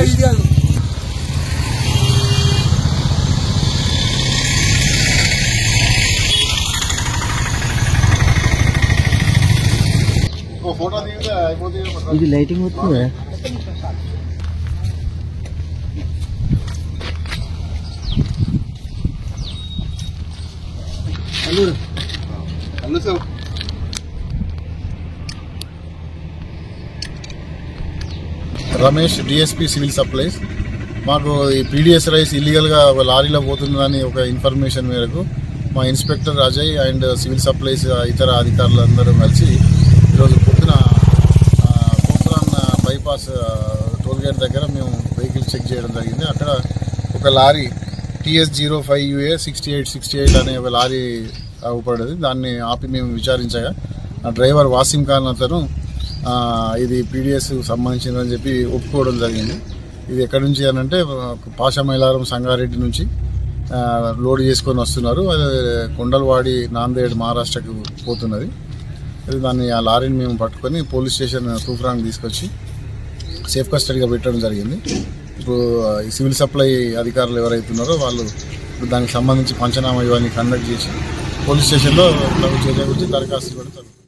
ఇది కాదు ఫోటో దిగితే అయిపోతుంది ఇది లైటింగ్ వస్తుంది అల్లుడు Allu sir Ramesh DSP civil supplies. మాకు ఈ పీడిఎస్ రైస్ ఇల్లీగల్గా ఒక లారీలో పోతుందని ఒక ఇన్ఫర్మేషన్ మేరకు మా inspector Ajay and civil supplies ఇతర అధికారులందరూ కలిసి ఈరోజు పొద్దున కోసరాన్ బైపాస్ టోల్గేట్ దగ్గర మేము వెహికల్ చెక్ చేయడం జరిగింది. అక్కడ ఒక lorry TS zero five UA sixty eight sixty eight అనే ఒక లారీ అవుపడేది దాన్ని ఆపి మేము విచారించగా ఆ డ్రైవర్ వాసిం ఖాన్ అతను ఇది పీడిఎస్ సంబంధించిందని చెప్పి ఒప్పుకోవడం జరిగింది. ఇది ఎక్కడి నుంచి అని అంటే పాషమైలారం సంగారెడ్డి నుంచి లోడ్ చేసుకొని వస్తున్నారు. అది కొండలవాడి నాందేడ్ మహారాష్ట్రకు పోతున్నది. అది దాన్ని ఆ లారీని మేము పట్టుకొని పోలీస్ స్టేషన్ తూఫ్రాన్ తీసుకొచ్చి సేఫ్ కస్టడీగా పెట్టడం జరిగింది. ఇప్పుడు సివిల్ సప్లై అధికారులు ఎవరైతున్నారో వాళ్ళు ఇప్పుడు దానికి సంబంధించి పంచనామా ఇవన్నీ కండక్ట్ చేసి పోలీస్ స్టేషన్లో చర్య గురించి దరఖాస్తు పెడతారు.